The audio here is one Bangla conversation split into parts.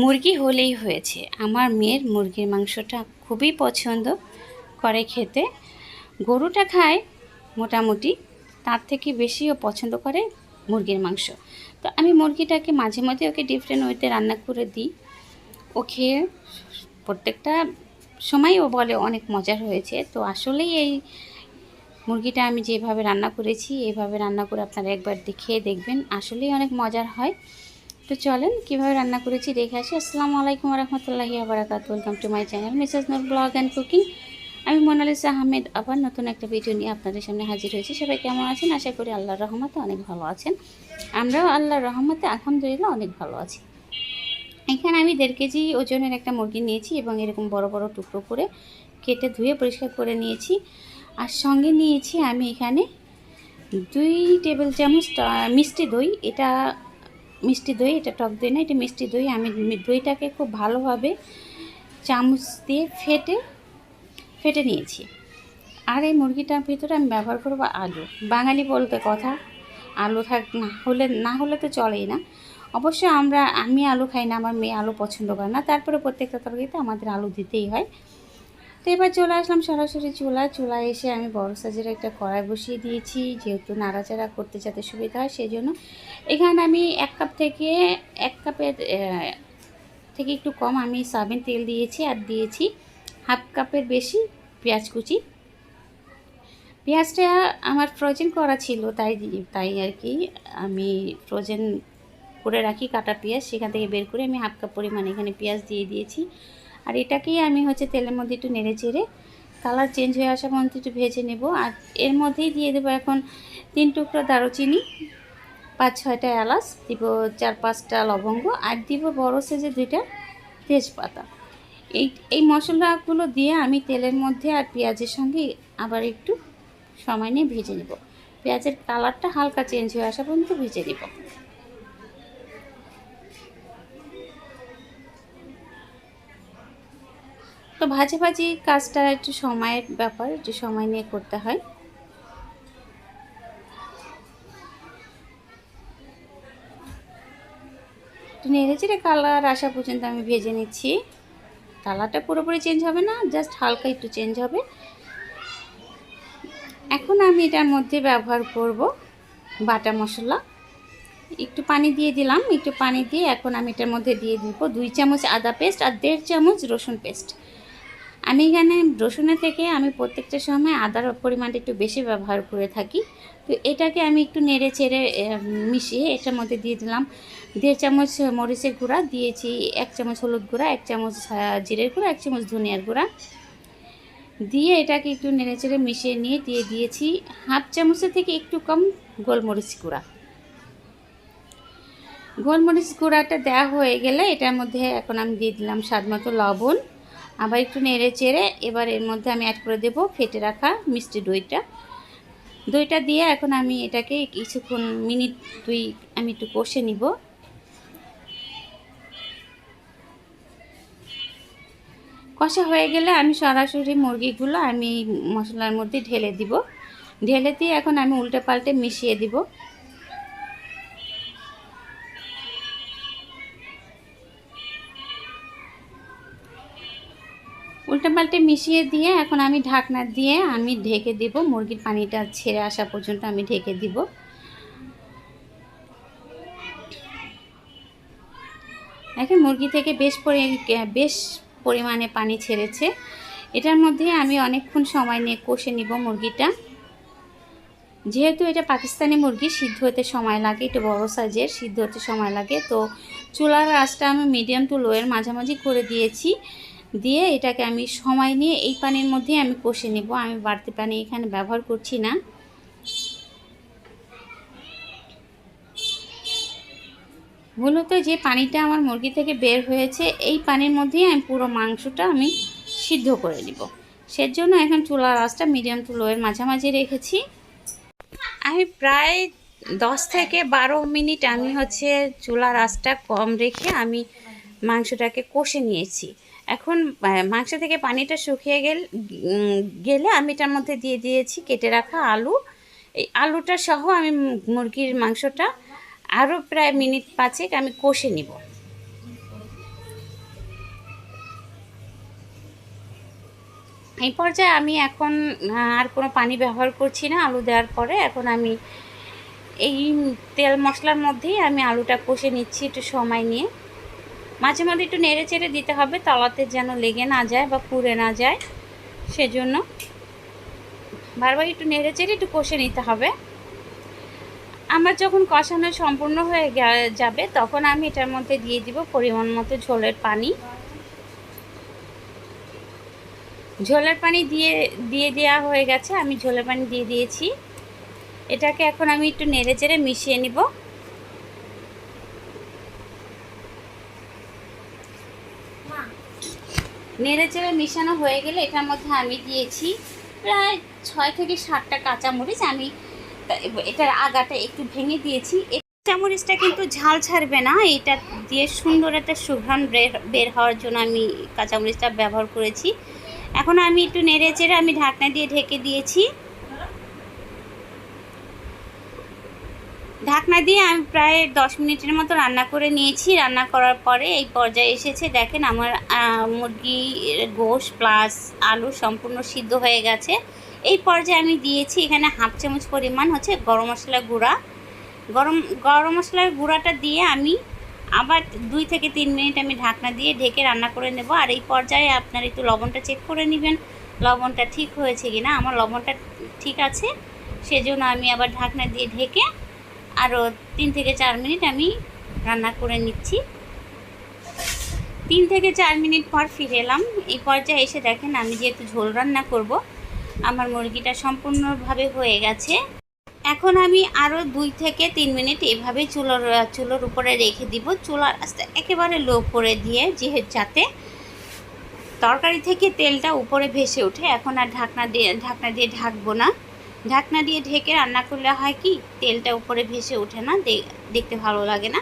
মুরগি হলেই হয়েছে। আমার মেয়ের মুরগির মাংসটা খুবই পছন্দ করে খেতে। গরুটা খায় মোটামুটি, তার থেকে বেশিও পছন্দ করে মুরগির মাংস। তো আমি মুরগিটাকে মাঝে মধ্যে ওকে ডিফারেন্ট ওয়েতে রান্না করে দিই। ও খেয়ে প্রত্যেকটা সময় ও বলে অনেক মজার হয়েছে। তো আসলেই এই মুরগিটা আমি যেভাবে রান্না করেছি এইভাবে রান্না করে আপনারা একবার দেখিয়ে দেখবেন। আসলেই অনেক মজার হয়। তো চলেন, কীভাবে রান্না করেছি দেখে আসি। আসসালামু আলাইকুম রহমতুল্লাহি আবরাকাত welcome to my channel Mrs Noor blog and cooking আমি মোনালিসা আহমেদ আবার নতুন একটা ভিডিও নিয়ে আপনাদের সামনে হাজির হয়েছি। সবাই কেমন আছেন? আশা করি আল্লাহর রহমতে অনেক ভালো আছেন। আমরাও আল্লাহর রহমতে আলহামদুলিল্লাহ অনেক ভালো আছি। এখানে আমি দেড় কেজি ওজনের একটা মুরগি নিয়েছি এবং এরকম বড় বড় টুকরো করে কেটে ধুয়ে পরিষ্কার করে নিয়েছি। আর সঙ্গে নিয়েছি আমি এখানে দুই টেবিল চামচ মিষ্টি দই। এটা মিষ্টি দই, এটা টক দই না, এটা মিষ্টি দই। আমি দইটাকে খুব ভালোভাবে চামচ দিয়ে ফেটে ফেটে নিয়েছি। আর এই মুরগিটার ভিতরে আমি ব্যবহার করব আলু। বাঙালি বলতে কথা, আলু থাক, না হলে না হলে তো চলেই না। অবশ্য আমরা, আমি আলু খাই না, আমার মেয়ে আলু পছন্দ করে না। তারপরে প্রত্যেকটা তরকারিতে আমাদের আলু দিতেই হয়। তো এবার চলে আসলাম সরাসরি চুলা চুলায় এসে আমি বড় সাইজের একটা কড়াই বসিয়ে দিয়েছি, যেহেতু নাড়াচাড়া করতে যাতে সুবিধা হয় সেই জন্য এখানে আমি এক কাপ থেকে, এক কাপের থেকে একটু কম আমি সাবিন তেল দিয়েছি আর দিয়েছি হাফ কাপের বেশি পেঁয়াজ কুচি। পেঁয়াজটা আমার ফ্রোজেন করা ছিল, তাই তাই আর কি আমি ফ্রোজেন করে রাখি কাটা পেঁয়াজ। সেখান থেকে বের করে আমি হাফ কাপ পরিমাণে এখানে পেঁয়াজ দিয়ে দিয়েছি। আর এটাকেই আমি হচ্ছে তেলের মধ্যে একটু নেড়ে চেড়ে কালার চেঞ্জ হয়ে আসা পর্যন্ত একটু ভেজে নেব। আর এর মধ্যেই দিয়ে দেবো এখন তিন টুকরো দারুচিনি, পাঁচ ছয়টা এলাচ, দিব চার পাঁচটা লবঙ্গ আর দিব বড় সাইজের দুইটা তেজপাতা। এই এই মশলাগুলো দিয়ে আমি তেলের মধ্যে আর পেঁয়াজের সঙ্গে আবার একটু সময় নিয়ে ভেজে নেব। পেঁয়াজের কালারটা হালকা চেঞ্জ হয়ে আসা পর্যন্ত ভেজে নেব। তো ভাজে ভাজি কাজটা একটু সময়ের ব্যাপার, একটু সময় নিয়ে করতে হয়। একটু নেড়ে চেড়ে কালার আসা পর্যন্ত আমি ভেজে নিচ্ছি। কালারটা পুরোপুরি চেঞ্জ হবে না জাস্ট হালকা একটু চেঞ্জ হবে। এখন আমি এটার মধ্যে ব্যবহার করব বাটা মশলা। একটু পানি দিয়ে দিলাম, একটু পানি দিয়ে এখন আমি এটার মধ্যে দিয়ে দিব দুই চামচ আদা পেস্ট আর দেড় চামচ রসুন পেস্ট আমি এখানে রসুনের থেকে আমি প্রত্যেকটা সময় আদার পরিমাণটা একটু বেশি ব্যবহার করে থাকি। তো এটাকে আমি একটু নেড়ে চেড়ে মিশিয়ে এটার মধ্যে দিয়ে দিলাম। দেড় চামচ মরিচের গুঁড়া, দিয়েছি এক চামচ হলুদ গুঁড়া, এক চামচ জিরের গুঁড়া, এক চামচ ধনিয়ার গুঁড়া। দিয়ে এটাকে একটু নেড়ে চেড়ে মিশিয়ে নিয়ে দিয়ে দিয়েছি হাফ চামচের থেকে একটু কম গোলমরিচ গুঁড়া। গোলমরিচ গুঁড়াটা দেওয়া হয়ে গেলে এটার মধ্যে এখন আমি দিয়ে দিলাম স্বাদ মতো লবণ। আবার একটু নেড়ে চেড়ে এবার এর মধ্যে আমি অ্যাড করে দেব ফেটে রাখা মিষ্টি দইটা। দইটা দিয়ে এখন আমি এটাকে কিছুক্ষণ মিনিট দুই আমি একটু কষে নিব। কষা হয়ে গেলে আমি সরাসরি মুরগিগুলো আমি মশলার মধ্যে ঢেলে দিব। ঢেলে দিয়ে এখন আমি উল্টে পাল্টে মিশিয়ে দিব। উল্টে পাল্টে মিশিয়ে দিয়ে এখন আমি ঢাকনা দিয়ে আমি ঢেকে দিব। মুরগির পানিটা ছেড়ে আসা পর্যন্ত আমি ঢেকে দিব। এখন মুরগি থেকে বেশ পরি, বেশ পরিমাণে পানি ছেড়েছে। এটার মধ্যে আমি অনেকক্ষণ সময় নিয়ে কষে নিব মুরগিটা। যেহেতু এটা পাকিস্তানি মুরগি, সিদ্ধ হতে সময় লাগে, একটু বড় সাইজের, সিদ্ধ হতে সময় লাগে। তো চুলার আঁচটা আমি মিডিয়াম টু লোয়ের মাঝামাঝি করে দিয়েছি। দিয়ে এটাকে আমি সময় নিয়ে এই পানির মধ্যেই আমি কষে নেব। আমি বাড়তি পানি এখানে ব্যবহার করছি না। মূলত যে পানিটা আমার মুরগি থেকে বের হয়েছে, এই পানির মধ্যেই আমি পুরো মাংসটা আমি সিদ্ধ করে নিব। সেজন্য এখন চুলার আঁচটা মিডিয়াম টু লোয়ের মাঝামাঝি রেখেছি। আমি প্রায় দশ থেকে বারো মিনিট আমি হচ্ছে চুলার আঁচটা কম রেখে আমি মাংসটাকে কষে নিয়েছি। এখন মাংস থেকে পানিটা শুকিয়ে গেল গেলে আমি এটার মধ্যে দিয়ে দিয়েছি, কেটে রাখা আলু। এই আলুটা সহ আমি মুরগির মাংসটা আরও প্রায় মিনিট পাঁচেক আমি কষে নিব। এই পর্যায়ে আমি এখন আর কোনো পানি ব্যবহার করছি না, আলু দেওয়ার পরে এখন আমি এই তেল মশলার মধ্যেই আমি আলুটা কষে নিচ্ছি একটু সময় নিয়ে। মাঝে মাঝে একটু নেড়ে চেড়ে দিতে হবে তলাতে যেন লেগে না যায় বা পুড়ে না যায়, সেজন্য বারবার একটু নেড়ে চেড়ে একটু কষে নিতে হবে। আমার যখন কষানো সম্পূর্ণ হয়ে যাবে, তখন আমি এটার মধ্যে দিয়ে দিব পরিমাণ মতো ঝোলের পানি। ঝোলের পানি দিয়ে দিয়ে দেওয়া হয়ে গেছে, আমি ঝোলের পানি দিয়ে দিয়েছি। এটাকে এখন আমি একটু নেড়ে চেড়ে মিশিয়ে নিব। নেড়ে চেড়ে মেশানো হয়ে গেলে এটার মধ্যে আমি দিয়েছি প্রায় ছয় থেকে সাতটা কাঁচামরিচ। আমি এটার আগাটা একটু ভেঙে দিয়েছি। কাঁচামরিচটা কিন্তু ঝাল ছাড়বে না। এটা দিয়ে সুন্দর একটা সুঘ্রাণ বের- বের হওয়ার জন্য আমি কাঁচামরিচটা ব্যবহার করেছি। এখন আমি একটু নেড়ে চেড়ে আমি ঢাকনা দিয়ে ঢেকে দিয়েছি। ঢাকনা দিয়ে আমি প্রায় দশ মিনিটের মতো রান্না করে নিয়েছি। রান্না করার পরে এই পর্যায়ে এসেছে, দেখেন আমার মুরগির গোশ প্লাস আলু সম্পূর্ণ সিদ্ধ হয়ে গেছে। এই পর্যায়ে আমি দিয়েছি এখানে হাফ চামচ পরিমাণ হচ্ছে গরম মশলা গুঁড়া। গরম গরম মশলার গুঁড়াটা দিয়ে আমি আবার দুই থেকে তিন মিনিট আমি ঢাকনা দিয়ে ঢেকে রান্না করে নেব। আর এই পর্যায়ে আপনার একটু লবণটা চেক করে নেবেন, লবণটা ঠিক হয়েছে কি না আমার লবণটা ঠিক আছে, সেজন্য আমি আবার ঢাকনা দিয়ে ঢেকে আরও তিন থেকে চার মিনিট আমি রান্না করে নিচ্ছি। তিন থেকে চার মিনিট পর ফিরে এলাম। এই পর্যায়ে এসে দেখেন আমি যেহেতু ঝোল রান্না করব, আমার মুরগিটা সম্পূর্ণভাবে হয়ে গেছে। এখন আমি আরও দুই থেকে তিন মিনিট এভাবে চুলোর চুলোর উপরে রেখে দিব। চুলার আস্তে একেবারে লো করে দিয়ে যেহেতু যাতে তরকারি থেকে তেলটা উপরে ভেসে ওঠে, এখন আর ঢাকনা দিয়ে ঢাকনা দিয়ে ঢাকবো না। ঢাকনা দিয়ে ঢেকে রান্না করলে হয় কি, তেলটা উপরে ভেসে ওঠে না দেখতে ভালো লাগে না।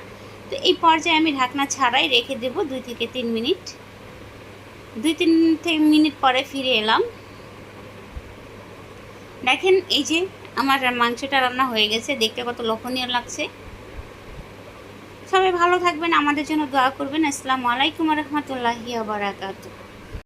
তো এই পর্যায়ে আমি ঢাকনা ছাড়াই রেখে দেব দুই থেকে তিন মিনিট। দুই তিন মিনিট পরে ফিরে এলাম। দেখেন এই যে আমার মাংসটা রান্না হয়ে গেছে, দেখতে কত লোভনীয় লাগছে। সবাই ভালো থাকবেন, আমাদের জন্য দোয়া করবেন। আসসালামু আলাইকুম রহমতুল্লাহি বারাকাতু